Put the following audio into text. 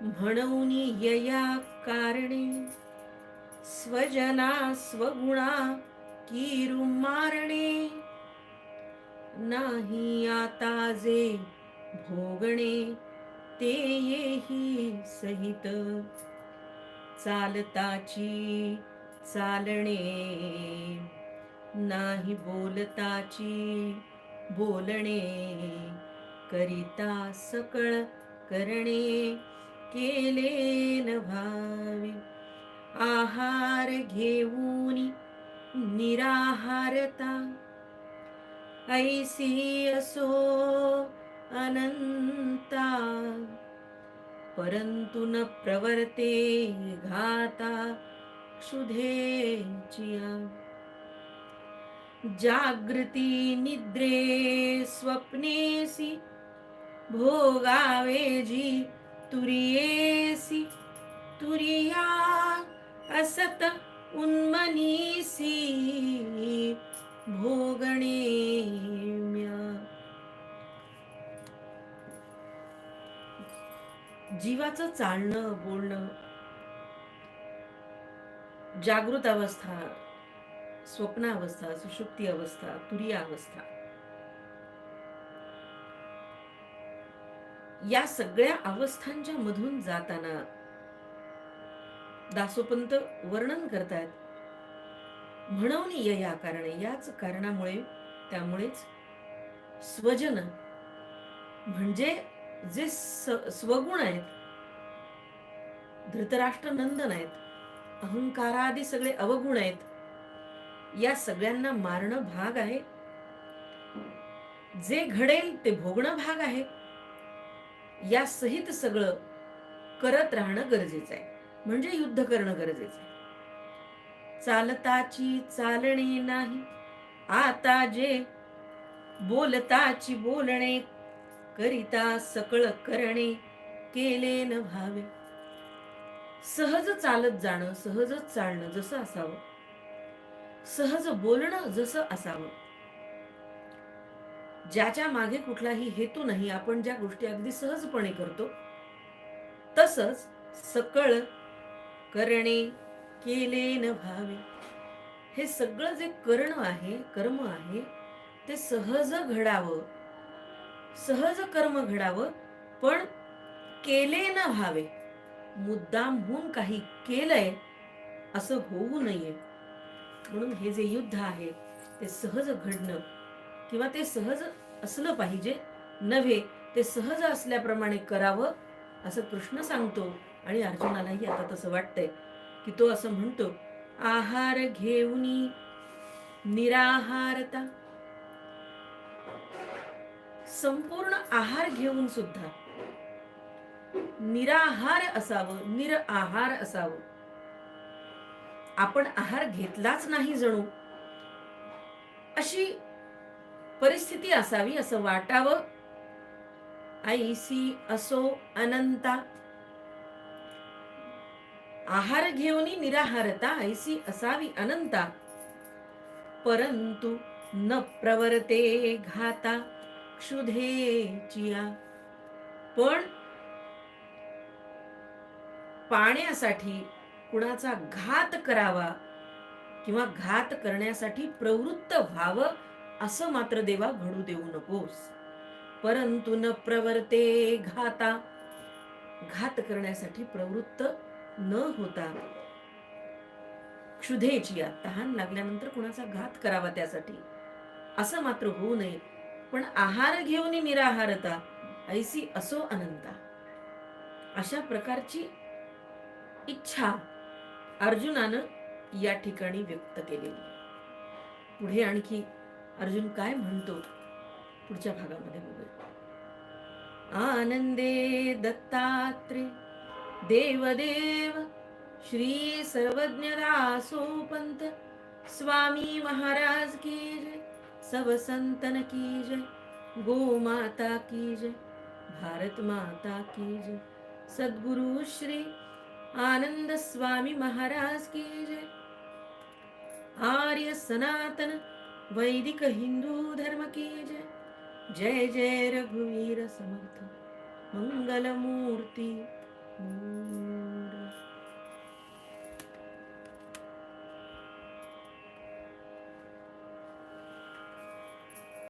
म्हणून यया कारणे. स्वजना स्वगुणा किरु मारणे. नाही आता जे भोगणे ते येही सहित. चालताची चालणे. नाही बोलताची बोलणे करिता सकळ करणे. केले न भावे. आहार घेऊन निराहारता. ऐसी असो अनंता. परंतु न प्रवर्ते घाता क्षुधेचिया. जागृती निद्रे स्वप्नेसी भोगावेजी तुरियेसी तुरिया असत उन्मनीसी भोगणे जीवाचं चालणं बोलणं जागृत अवस्था स्वप्न अवस्था सुषुप्ती अवस्था तुरीय अवस्था या सगळ्या अवस्थांच्या मधून जाताना दासोपंत वर्णन करतात म्हणून या कारण याच कारणामुळे त्यामुळेच स्वजन म्हणजे जे स्वगुण आहेत धृतराष्ट्र नंदन आहेत अहंकारादी सगळे अवगुण आहेत या सगळ्यांना मारणं भाग आहे. जे घडेल ते भोगणं भाग आहे. या सहित सगळं करत राहणं गरजेचं आहे. म्हणजे युद्ध करणं गरजेचं आहे. चालताची चालणे नाही. आता जे बोलताची बोलणे करिता सकळ करणे केले न भावे सहज चालत जाणं सहजच चालणं जसं असावं. सहज बोलणं जसं असावं. ज्याच्या मागे कुठलाही हेतू नाही आपण ज्या गोष्टी अगदी सहजपणे करतो तसच सकळ करणे केले न भावे हे सगळं जे कर्ण आहे कर्म आहे ते सहज घडावं सहज कर्म घडावं पण केले न व्हावे. मुद्दाम होऊन काही केलंय असं होऊ नये. म्हणून हे जे युद्ध आहे ते सहज घडणं किंवा ते सहज असलं पाहिजे. नव्हे ते सहज असल्याप्रमाणे करावं असं कृष्ण सांगतो आणि अर्जुनालाही आता तसं वाटतंय की तो असं म्हणतो आहार घेऊन निराहारता. संपूर्ण आहार घेऊन सुद्धा निराहार असावं निर आहार असावं. आपण आहार घेतलाच नाही जणू. अशी परिस्थिती असावी असं वाटावं. ऐसी असो अनंता. आहार घेऊन निराहारता ऐसी असावी अनंता. परंतु न प्रवर्ते घाता क्षुधेचिया पण पाण्यासाठी कुणाचा घात करावा किंवा घात करण्यासाठी प्रवृत्त व्हावं असं मात्र देवा घडू देऊ नकोस. परंतु न प्रवर्ते घाता. घात करण्यासाठी प्रवृत्त न होता. क्षुधेची तहान लागल्यानंतर कुणाचा घात करावा त्यासाठी? असं मात्र होऊ नये पण आहार घेऊन निराहारता ऐसी असो अनंता. अशा प्रकारची इच्छा अर्जुनानं या ठिकाणी व्यक्त केलेली. पुढे आणखी अर्जुन काय म्हणतो? पुढच्या भागामध्ये बघूया. आनंदे दत्तात्रे देवदेव श्री सर्वज्ञ दासोपंत स्वामी महाराज की जय सब संतन की जय गो माता की जय भारत माता की जय सद्गुरु श्री आनंद स्वामी महाराज की जय. आर्य सनातन वैदिक हिंदू धर्म की जय। जय जय रघुवीर समर्थ। मंगलमूर्ती।